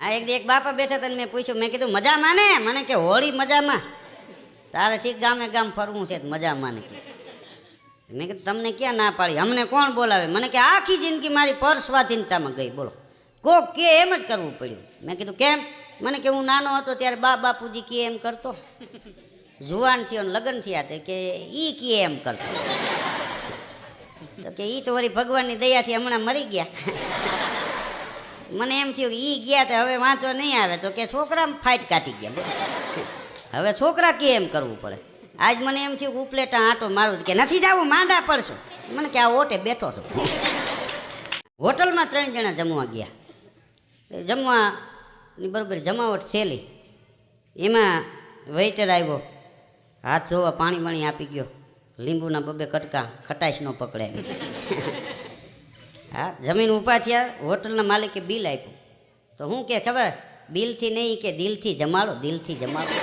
આ એક એક બાપા બેઠા હતા મેં પૂછ્યું, મેં કીધું, મજામાં ને? મને કે, હોળી મજામાં. તારે ઠીક, ગામે ગામ ફરવું છે મજામાં ને કે મેં કીધું, તમને ક્યાં ના પાડી? અમને કોણ બોલાવે? મને કે, આખી જિંદગી મારી પર સ્વાધીનતામાં ગઈ, બોલો. કોક કે એમ જ કરવું પડ્યું. મેં કીધું, કેમ? મને કે, હું નાનો હતો ત્યારે બા બાપુજી કે એમ કરતો. જુવાન થયો ને લગ્ન થયા તે કે ઈ કે એમ કરતો. તો કે ઈ તો વળી ભગવાનની દયાથી હમણાં મરી ગયા. મને એમ થયું કે એ ગયા તો હવે વાંચો નહીં આવે. તો કે છોકરા ફાઇટ કાઢી ગયા. હવે છોકરા કે એમ કરવું પડે? આજ મને એમ થયું કે ઉપલેટા આંટો મારું કે નથી જવું? માંદા પડશો. મને કે આ ઓટે બેઠો છું. હોટલમાં ત્રણ જણા જમવા ગયા. એ જમવાની બરોબર જમાવટ થયેલી. એમાં વેઇટર આવ્યો. હાથ ધોવા પાણી પાણી આપી ગયો. લીંબુના બબે કટકા, ખટાશ ન પકડે હા, જમીન ઊભા થયા, હોટલના માલિકે બિલ આપ્યું. તો હું કે, ખબર, બિલથી નહીં કે દિલથી જમાડો દિલથી જમાડો.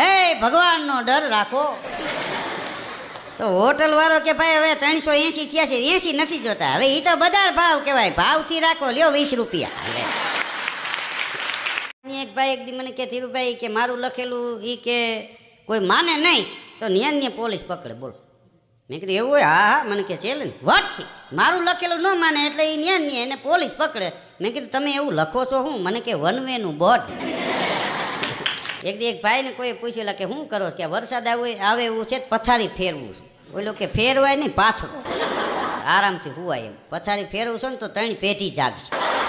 હે, ભગવાનનો ડર રાખો. તો હોટલ વાળો કે, ભાઈ, હવે ત્રણસો એંસી થયા છે એંસી નથી જોતા. હવે એ તો બજાર ભાવ કહેવાય. ભાવથી રાખો, લ્યો વીસ રૂપિયા. હાલે. એક ભાઈ એક દી મને કે, ધીરુભાઈ, કે મારું લખેલું એ કે કોઈ માને નહીં, તો ન્યાન્ય પોલીસ પકડે, બોલો. મેં કીધું, એવું હોય? હા હા, મને કે ચેલે ને. વટથી. મારું લખેલું ન માને એટલે એ ન્યા નહીં એને પોલીસ પકડે. મેં કીધું, તમે એવું લખો છો હું? મને કે વનવેનું બોટ. એક એક ભાઈને કોઈ પૂછેલા કે શું કરો કે વરસાદ આવે આવે એવું છે પથારી ફેરવું છે? ઓલો કે, ફેરવાય નહીં, પાછો. આરામથી હુવાય એમ. પથારી ફેરવું છું ને તો ત્રણ પેઢી જાગશે.